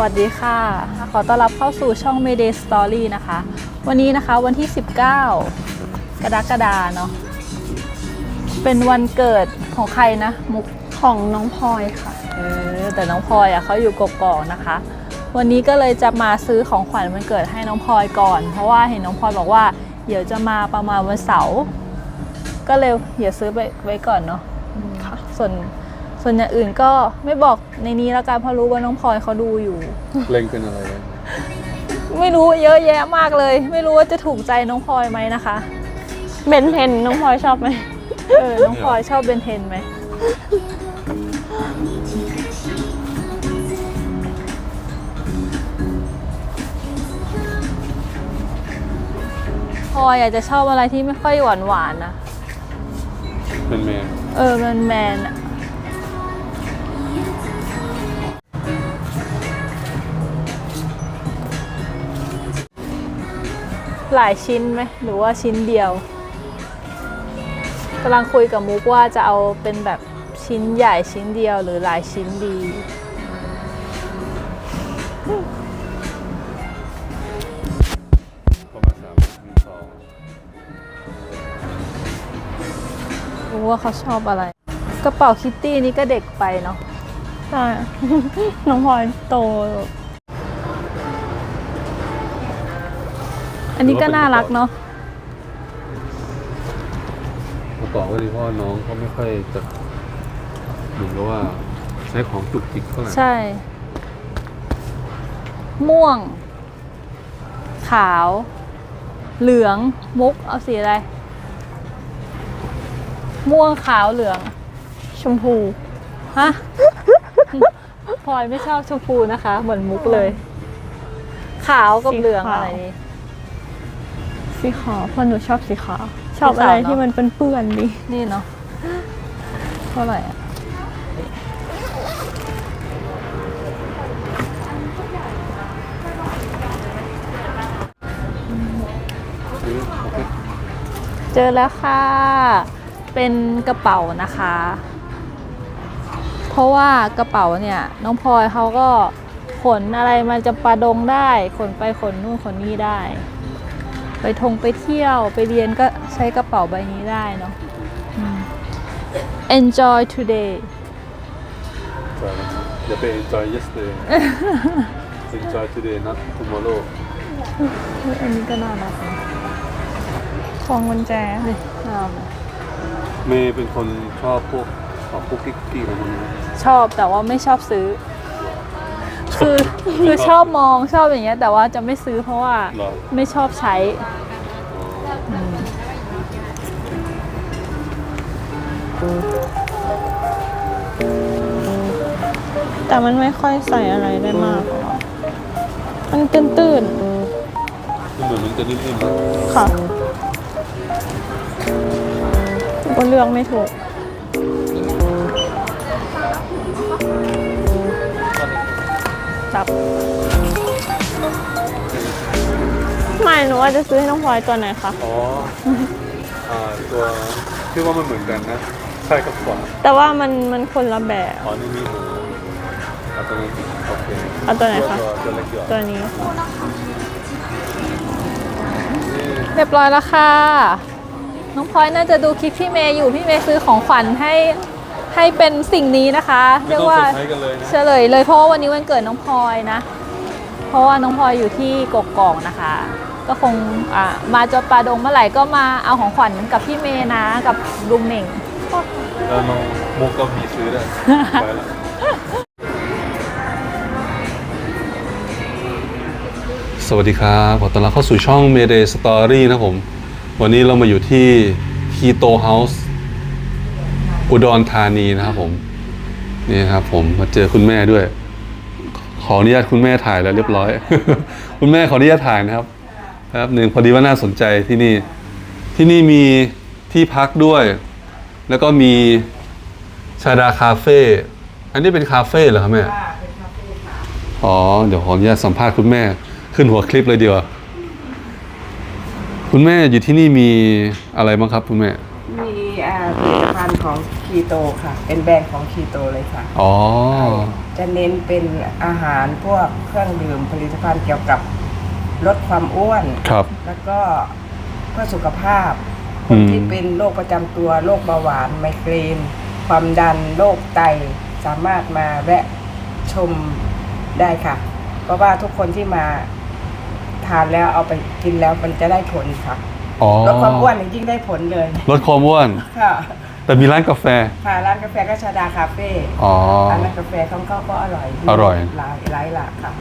วัสดีค่ะ ขอต้อนรับเข้าสู่ช่อง Mayday Story นะคะ วันนี้นะคะวันที่ 19 กรกฎาเนาะเป็นวันเกิดของใครนะ มุกของน้องพลอยค่ะ เออ แต่น้องพลอยอะเขาอยู่กกอกนะคะ วันนี้ก็เลยจะมาซื้อของขวัญวันเกิดให้น้องพลอยก่อน เพราะว่าเห็นน้องพลอยบอกว่า เดี๋ยวจะมาประมาณวันเสาร์ก็เลยเดี๋ยวซื้อไปไว้ก่อนเนาะค่ะส่วน ส่วนอย่างอื่นก็ไม่บอกในนี้แล้วกันเพราะรู้ว่าน้องพลอยเขาดูอยู่ เล็งเป็นอะไรเลยไม่รู้เยอะแยะมากเลย ไม่รู้ว่าจะถูกใจน้องพลอยไหมนะคะ เบนเทนน้องพลอยชอบไหมเออ น้องพลอยชอบเบนเทนไหม พลอยอาจจะชอบอะไรที่ไม่ค่อยหวานหวานๆนะ เป็นแมนเออมันแมนอะ หลายชิ้นไหมหรือว่าชิ้นเดียวกำลังคุยกับมุกว่าจะเอาเป็นแบบชิ้นใหญ่ชิ้นเดียวหรือหลายชิ้นดี ประมาณสามหนึ่งสองรู้ว่าเขาชอบอะไร กระเป๋าคิตตี้นี่ก็เด็กไปเนาะ ใช่ น้องพลอยโต อันนี้ก็น่ารักเนาะประกอบก็ดีเพราะว่าน้องเขาไม่ค่อยจะเหมือนกับว่าใช้ของจุกจิกเท่าไหร่ใช่ ม่วง ขาว เหลืองมุกเอาสีอะไร ม่วงขาวเหลือง ชมพูฮะพลอยไม่ชอบชมพูนะคะ เหมือนมุกเลย ขาวกับเหลืองอะไรนี้ สีขาวเพราะหนูชอบสีขาวชอบอะไรที่มันเป็นเปื้อนๆดินี่เนาะเท่าไหร่อะเจอแล้วค่ะ เป็นกระเป๋านะคะ เพราะว่ากระเป๋าเนี่ย น้องพลอยเขาก็ขนอะไรมาจะปะดงได้ ขนไปขนนู่นขนนี่ได้ ไปทงไปเที่ยวไปเรียนก็ใช้กระเป๋าใบนี้ได้เนาะอืม enjoy today จอยนะครับอย่าไป enjoy yesterday enjoy today not tomorrow เฮ้ยอันนี้ก็น่ารักนะของกุญแจนี่น่ารักนะเมย์เป็นคนชอบพวกของพวกกิ๊กกี้อะไรพวกนี้ไหมชอบแต่ว่าไม่ชอบซื้อ คือคือชอบมองชอบอย่างเงี้ย แต่ว่าจะไม่ซื้อเพราะว่าเหรอ ไม่ชอบใช้อ๋อแต่มันไม่ค่อยใส่อะไรได้มากหรอกมันตื้นมันเหมือนมันจะนิ่มๆนะๆค่ะหนูก็เลือกไม่ถูก จับ ไม่หนูว่าจะซื้อให้น้องพลอยตัวไหนคะ อ๋ออ่าตัวที่ว่ามันเหมือนกันนะใช่กับขวาแต่ว่ามันมันคนละแบบ อ๋อนี่มีหูเอาตัวนั้นโอเคเอาตัวไหนคะตัวตัวเล็กเดียวตัวนี้ เรียบร้อยแล้วค่ะ น้องพลอยน่าจะดูคลิปพี่เมย์อยู่ พี่เมย์ซื้อของขวัญให้ ให้เป็นสิ่งนี้นะคะไม่เรียกต้องว่าเซอร์ไพรส์กันเลยนะเฉลยเลยเพราะว่าวันนี้วันเกิดน้องพลอยนะ เพราะว่าน้องพลอยอยู่ที่กกอกนะคะ ก็คงอ่ามาจอปาดงเมื่อไหร่ก็มาเอาของขวัญกับพี่เมย์นะกับลุงเหน่งแล้วน้องมุกก็มีซื้อได้วยไปแล้วสวัสดีครับขอต้อนรับเข้าสู่ช่อง Mayday Story นะครับผม วันนี้เรามาอยู่ที่ Keto House อุดรธานีนะครับผมนี่ครับผมมาเจอคุณแม่ด้วย ขออนุญาตคุณแม่ถ่ายแล้วเรียบร้อย คุณแม่ขออนุญาตถ่ายนะครับครับหนึ่งพอดีว่าน่าสนใจที่นี่ ที่นี่มีที่พักด้วย แล้วก็มีชาดาคาเฟ่อันนี้เป็นคาเฟ่เหรอครับแม่อ๋อเดี๋ยวขออนุญาตสัมภาษณ์คุณแม่ ขึ้นหัวคลิปเลยดีกว่าคุณแม่อยู่ที่นี่มีอะไรบ้างครับคุณแม่ มีอ่าผลิตภัณฑ์ของคีคีโตค่ะ เป็นแบรนด์ของคีโตเลยค่ะ อ๋อ จะเน้นเป็นอาหารพวกเครื่องดื่มผลิตภัณฑ์เกี่ยวกับลดความอ้วน ครับ แล้วก็เพื่อสุขภาพคอืนมที่เป็นโรคประจำตัวโรคเบาหวานไมเกรน ความดันโรคไตสามารถมาแวะชมได้ค่ะ เพราะว่าทุกคนที่มาทานแล้วเอาไปกินแล้วมันจะได้ผลค่ะ อ๋อ ลดความอ้วนยิ่งได้ผลเลย ลดความอ้วน ค่ะแต่มีร้านกาแฟ ค่ะร้านกาแฟก็ชาดาคาเฟ่อ๋อ ร้านกาแฟของเขาก็อร่อยอร่อย หลายหลายหลากค่ะ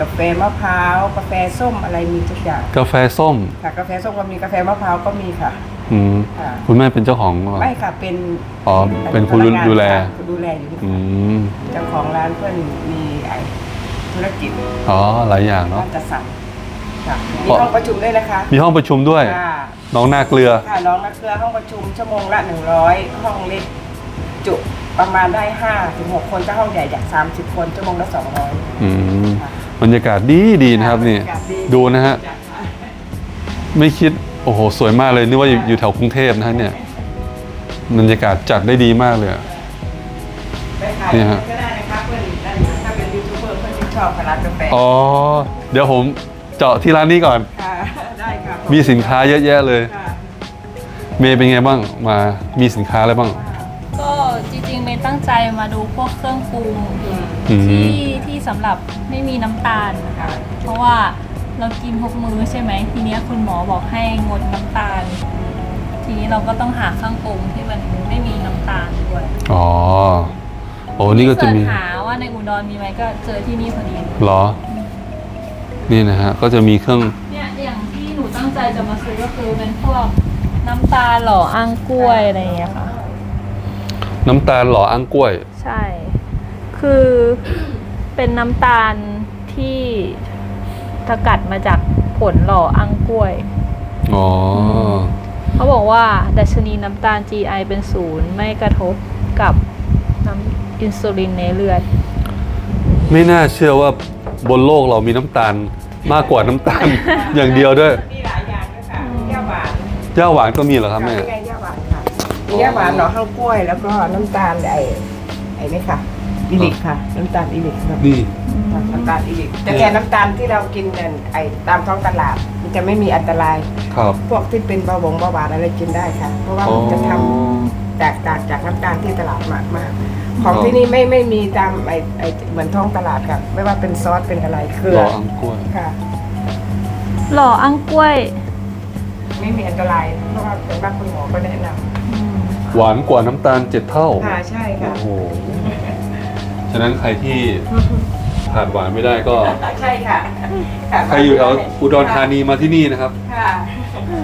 กาแฟมะพร้าวกาแฟส้มอะไรมีทุกอย่างกาแฟส้ม ค่ะกาแฟส้มก็มีกาแฟมะพร้าวก็มีค่ะ อืม ค่ะ คุณแม่เป็นเจ้าของเหรอ ไม่ค่ะเป็นอ๋อเป็นคนพกงานดูแล ค่ะดูแลอยู่ที่อืม เจ้าของร้านเพื่อนมีไอธุรกิจอ๋อ หลายอย่างเนาะ ร้านจัดสรร ค่ะมีเพราะห้องประชุมด้วยนะคะมีห้องประชุมด้วย ค่ะน้องนาเกลือ ค่ะน้องนักเรือห้องประชุมชั่วโมงละหนึ่งร้อยห้องเล็กจุประมาณได้ห้าถึงหกคนถ้าห้องใหญ่จากสามสิบคนชั่วโมงละสองร้อย อืมบรรยากาศดีดีนะครับนี่ บรรยากาศดี ดูนะฮะ ไม่คิด โอ้โห สวยมากเลยนึกว่าอยู่อยู่แถวกรุงเทพนะฮะเนี่ย บรรยากาศจัดได้ดีมากเลยอะ ไปขายนี่ฮะ ก็ได้นะคะเพื่อนได้ถ้าเป็นยูทูบเบอร์เพื่อนที่ชอบร้านกาแฟอ๋อ เดี๋ยวผม เจาะที่ร้านนี้ก่อน ค่ะ ได้ค่ะมีสินค้าเยอะแยะเลย ค่ะ เมย์เป็นไงบ้างมามีสินค้าอะไรบ้าง ก็จริงๆเมย์ตั้งใจมาดูพวกเครื่องปรุงอืม ที่ที่สำหรับไม่มีน้ำตาลเพราะว่าเรากินทุกมื้อใช่ไหมทีเนี้ยคุณหมอบอกให้งดน้ำตาล ทีนี้เราก็ต้องหาเครื่องปรุงที่มันไม่มีน้ำตาลด้วยอ๋อโอ้นี่ก็จะมีเสิร์ชหาว่าในอุดรมีไหมก็เจอที่นี่พอดีเหรอ นี่นะฮะก็จะมีเครื่องเนี่ยอย่างที่หนูตั้งใจจะมาซื้อก็คือเป็นพวกน้ำตาลหล่ออ้างกล้วยอะไรอย่างเงี้ยค่ะ น้ำตาลหล่ออั้งกล้วย ใช่ คือเป็นน้ำตาลที่สกัดมาจากผลหล่ออังกล้วย อ๋อเขาบอกว่าดัชนีน้ำตาล GI เป็นศูนย์ไม่กระทบกับน้ำอินซูลินในเลือด ไม่น่าเชื่อว่าบนโลกเรามีน้ำตาลมากกว่าน้ำตาล อย่างเดียวด้วยมีหลายอย่างด้วยค่ะแก้วหวานย่าหวานก็มีเหรอครับแม่ค่ะนี่ไงย่าหวานค่ะมีย่าหวานหน่อข้าวกล้วยแล้วก็น้ำตาลไอ้ไอ้นี่ค่ะอิลิกค่ะ น้ำตาลอิลิกครับนี่น้ำตาลอิลิกแต่แทนน้ำตาลที่เรากินเนี่ยไอ้ตามท้องตลาดมันจะไม่มีอันตราย ครับ พวกที่เป็นเบาหวงเบาหวานอะไรกินได้ค่ะ เพราะว่ามันจะทำแตกต่างจากน้ำตาลที่ตลาดมากมาก ของที่นี่ไม่ไม่มีตามไอ้ไอ้เหมือนท้องตลาดค่ะ ไม่ว่าเป็นซอสเป็นอะไรเกลืหอล่ออังกล้วยค่ะ หล่ออังกล้วยไม่มีอันตรายเพราะว่าเป็นบ้านคุณหมอก็แนะนำหวานกว่าน้ำตาลเจ็ดเท่าค่ะใช่ค่ะ โอ้โห ฉะนั้นใครที่ขาดหวานไม่ได้ก็ ใช่ค่ะใครอยู่แถวอุดรธานีมาที่นี่นะครับค่ะ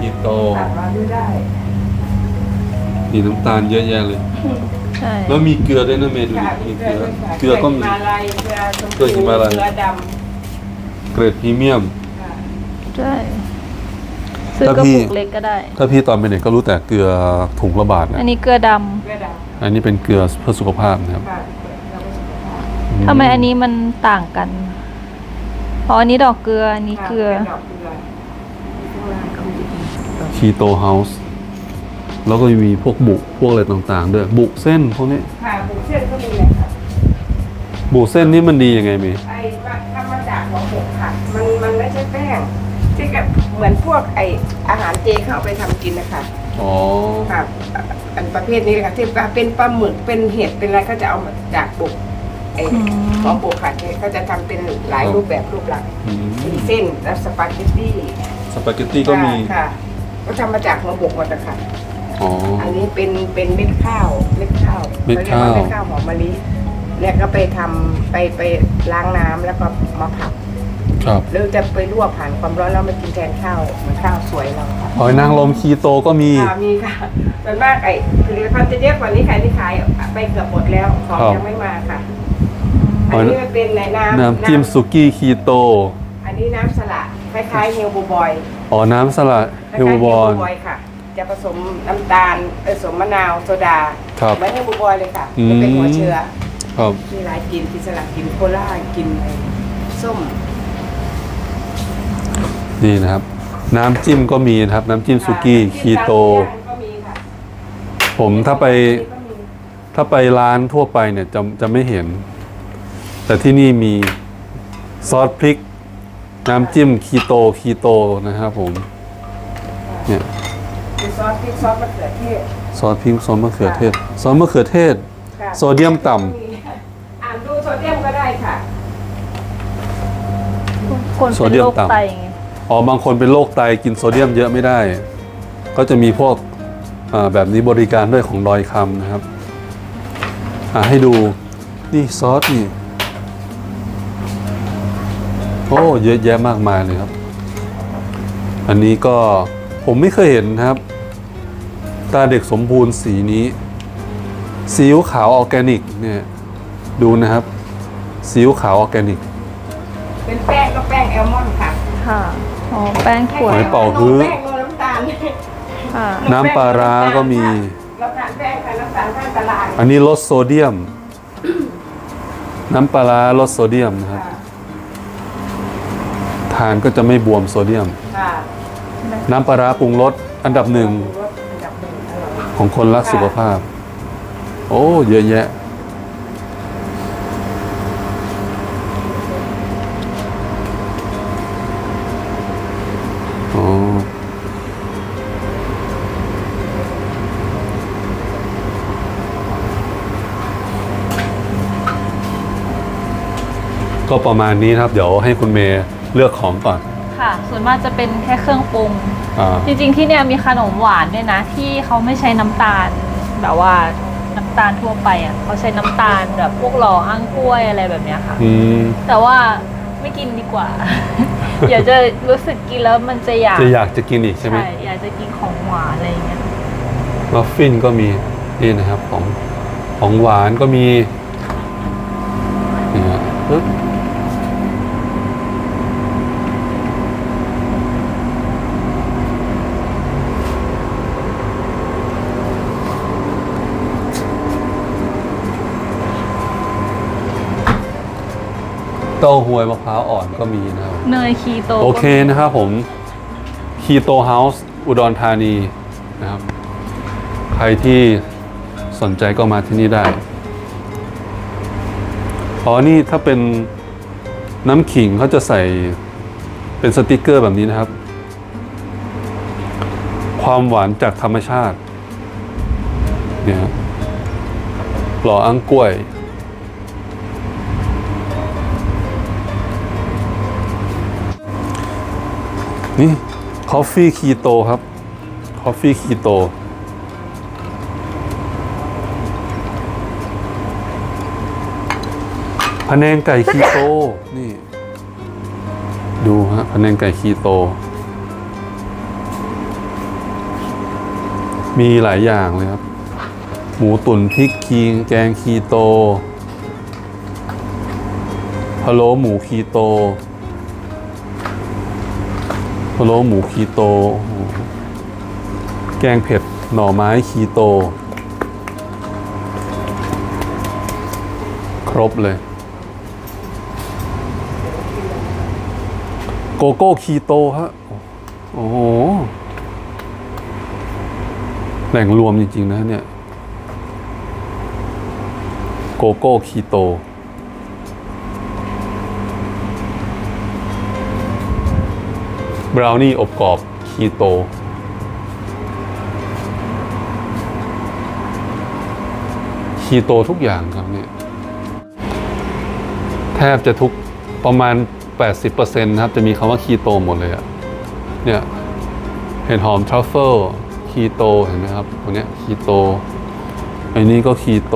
คีโตขาดมาด้วยได้มีน้ำตาลเยอะแยะเลยใช่ แล้วมีเกลือด้วยนะเมย์ดูดิค่ะมีมีเกเกลืลืออด้วยค่ะเกลือก็มีหิมาลัยเกลือชมเกลือหิพูมาลัย เกลือดเกรดพรีเมียมำค่ะใช่ซื้อกระปุกเล็กก็ได้ ถ้าพี่ตอนเป็นเด็กก็รู้แต่เกลือถุงละบาทนะอันนี้เกลือดเกลือดอันนี้เป็นเกลือเพื่อสุขภาพนะครับำค่ะเกลือดำำทำไมอันนี้มันต่างกันเพราะอันนี้ดอกเกลืออันนี้เกลือค่ะป็นดอกเกลือข้างล่างก็มีคีโตเฮาส์ แล้วก็มีพวกบุพวกอะไรต่างๆ ด้วยบุเส้นพวกนี้ค่ะบุกเส้นก็มีเลยค่ะบุเส้นนี่มันดียังไงเมย์ไอ้มาทำมาจากหัวหมูค่ะ มันมันไม่ใช่แป้งที่กับเหมือนพวกไออาหารเจเขาเอาไปทำกินนะคะอ๋อค่ะอันประเภทนี้เลยค่ะที่ว่าเป็นปลาหมึกเป็นเห็ดเป็นอะไรก็จะเอามาจากบุกไอ้อืมของบุกค่ะเขาจะทำเป็นหลายรูปแบบรูปลักษณ์อืมมีเส้นแล้วสปาเกตตี้สปาเกตตี้ก็มีค่ะ ก็ทำมาจากหัวบุกหมดนะคะ อ๋อ อันนี้เป็นเป็นเม็ดข้าวเม็ดข้าวเม็ดข้าวขเรียกเม็ดข้าวหอมมะลิแล้วก็ไปทำไปไปล้างน้ำแล้วก็มาผัดครับหรือจะไปลวกผ่านความร้อนแล้วมากินแทนข้าวเหมือนข้าวสวยเราค่ะหอยนางรมคีโตก็มีค่ะมีค่ะส่วนมากไอ้ผลิตภัณฑ์จะเยอะกว่านี้ขายที่ขายไปเกือบหมดแล้วของครับยังไม่มาค่ะหอัอนยนี้มันเป็นในน้ำน้ำจิ้มสุกี้คีโตอันนี้น้ำสลัดคล้ายๆเฮลบูบอยอ๋อน้ำสลัดคเฮล้ายลๆบอลบอยค่ะ จะผสมน้ำตาลผสมมะนาวโซดาครับเหมือนเฮลบูบอยเลยค่ะอืม จะเป็นหัวเชื้อ ครับ มีหลายกินกินสลัดกินโคลากินอะไรส้ม นี่นะครับ น้ำจิ้มก็มีนะครับ น้ำจิ้มสุกี้คีโต ก็มีค่ะผมถ้าไป ก็มีถ้าไปร้านทั่วไปเนี่ยจะจะไม่เห็น แต่ที่นี่มีซอสพริก น้ำจิ้มคีโตคีโตนะครับผมเนี่ย มีซอสพริกซอสมะเขือเทศ ซอสพริกซอสมะเขือเทศ ซอสมะเขือเทศ ค่ะโซเดียมต่มีอ่านดูโซเดียมก็ได้ค่ะ คนเป็นโรคไตไงำอ๋อบางคนเป็นโรคไตกินโซเดียมเยอะไม่ได้ ก็จะมีพวกอ่าแบบนี้บริการด้วยของดอยคำนะครับอ่าให้ดูนี่ซอสนี่โอ้เยอะแยะมากมายเลยครับ อันนี้ก็ผมไม่เคยเห็นนะครับ ตาเด็กสมบูรณ์สีนี้ซีอิ๊วขาวออร์แกนิกเนี่ยดูนะครับซีอิ๊วขาวออร์แกนิก เป็นแป้งก็แป้งแอลมอนด์ค่ะค่ะอ๋อแป้งขวดหอยเป่าโนฮื้อ แป้งโนน้ำตาลค่ะน้ำปลาร้าก็มี เราทานแป้งค่ะน้ำตาลข้างตลาดอันนี้ลดโซเดียม น้ำปลาร้าลดโซเดียมนะครับค่ะทานก็จะไม่บวมโซเดียม ค่ะน้ำปลาร้าปรุงรสอันดับหนึ่ง ร ของคนรักสุขภาพ โอ้ เยอะแยะอ๋อก็ประมาณนี้ครับ เดี๋ยวให้คุณเมย์เลือกของก่อน ค่ะ ส่วนมากจะเป็นแค่เครื่องปรุง อ่าจริงๆที่เนี่ยมีขนมหวานด้วยนะ ที่เขาไม่ใช้น้ำตาล แบบว่าน้ำตาลทั่วไปอะเขาใช้น้ำตาลแบบพวกหล่ออ้างกล้วยอะไรแบบเนี้ยค่ะ อืมแต่ว่าไม่กินดีกว่า เดี๋ยวจะรู้สึกกินแล้วมันจะอยากจะอยากจะกินอีกใช่ไหม อยากจะกินของหวานอะไรอย่างเงี้ย มัฟฟินก็มีนี่นะครับของของหวานก็มีนี่ฮะปึ๊บ เต้าหวยมะพร้าวอ่อนก็มีนะครับ เนยคีโตโอเคนะครับผมคีโตเฮาส์อุดรธานีนะครับ ใครที่สนใจก็มาที่นี่ได้ อ๋อ นี่ถ้าเป็นน้ำขิงเขาจะใส่เป็นสติกเกอร์แบบนี้นะครับ ความหวานจากธรรมชาติ เนี่ยครับหล่ออังกล้วย นี่คอฟฟี่คีโตครับคอฟฟี่คีโตพะแนงไก่คีโต นี่ ดูฮะพะแนงไก่คีโต มีหลายอย่างเลยครับ หมูตุ๋นพริกคีแกงคีโตพะโล้หมูคีโต พะโล้หมูคีโต แกงเผ็ดหน่อไม้คีโต ครบเลย โกโก้คีโตฮะ โอ้โห แหล่งรวมจริง ๆ นะเนี่ย โกโก้คีโต บราวนี่อบกรอบคีโต คีโตทุกอย่างครับเนี่ย แทบจะทุกประมาณ 80%นะครับ จะมีคำว่าคีโตหมดเลยอะเนี่ย เห็ดหอมทรัฟเฟิลคีโตเห็นไหมครับตัวเนี้ยคีโตอ้นี่ก็คีโต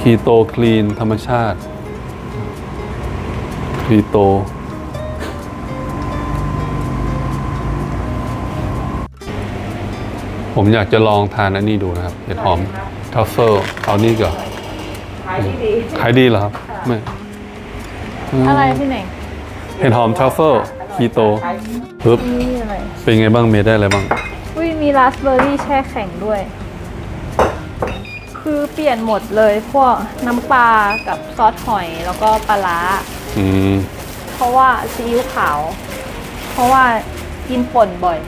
คีโตคลีนธรรมชาติ คีโต ผมอยากจะลองทานอันนี้ดูนะครับเห็ดหอมทรัฟเฟิลเอานี่ก่อนขายดีดีขายดีเหรอครับไม่มอะไรพี่เน่งเห็ดหอมทรัฟเฟิลคีโตขายดีปึ๊บนี่อะไรเป็นไงบ้างเมย์ได้อะไรบ้างอุ้ยมีราสเบอร์รี่แช่แข็งด้วย คือเปลี่ยนหมดเลยพวกน้ำปลากับซอสหอยแล้วก็ปลาร้าอืมเพราะว่าซีอิ๊วขาว เพราะว่ากินป่นบ่อย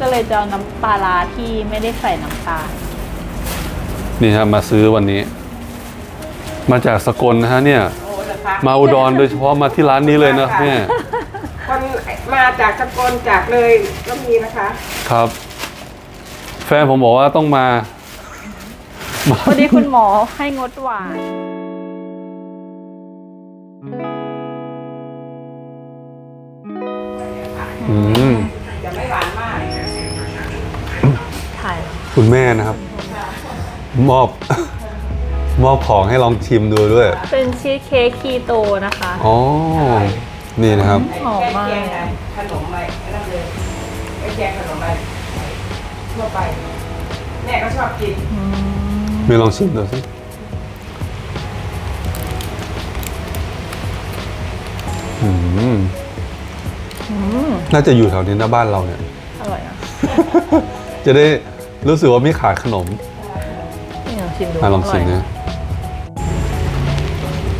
ก็เลยจะเอาน้ำปลาร้าที่ไม่ได้ใส่น้ำตาลนี่ฮะมาซื้อวันนี้ มาจากสกลนะฮะเนี่ย โอ้เหรอคะมาอุดรโดยเฉพาะมาที่ร้านนี้เลยนะแม่คนมาจากสกลจากเลยก็มีนะคะครับ แฟนผมบอกว่าต้องมามาวันนี้คุณหมอให้งดหวาน คุณแม่นะครับ มอบ มอบของให้ลองชิมดูด้วย เป็นชีสเค้กคีโตนะคะอ๋อ นี่นะครับ หอมมากแกงอะไรขนมอะไรนั่นเลยไอ้แกงขนมอะไรทั่วไป แม่ก็ชอบกินมีลองชิมดูสิอืมน่าจะอยู่แถวนี้หน้าบ้านเราเนี่ย อร่อยนะจะได้ รู้สึกว่าไม่ขาดขนมนี่ลองชิมดูมาลองชิมร่ยนะ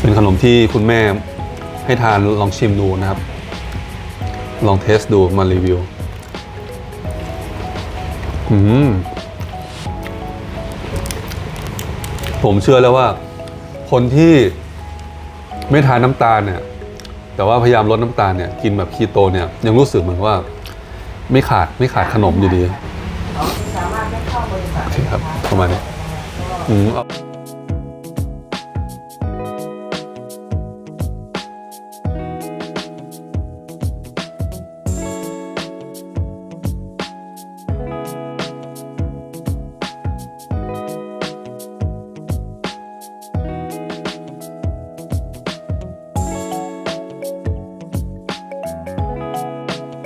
เป็นขนมที่คุณแม่ให้ทานลองชิมดูนะครับ ลองเทสดูมารีวิว อืม ผมเชื่อแล้วว่า คนที่ไม่ทานน้ำตาลเนี่ย แต่ว่าพยายามลดน้ำตาลเนี่ย กินแบบคีโตเนี่ย ยังรู้สึกเหมือนว่า ไม่ขาดไม่ขาดขนมอยู่ดี สามา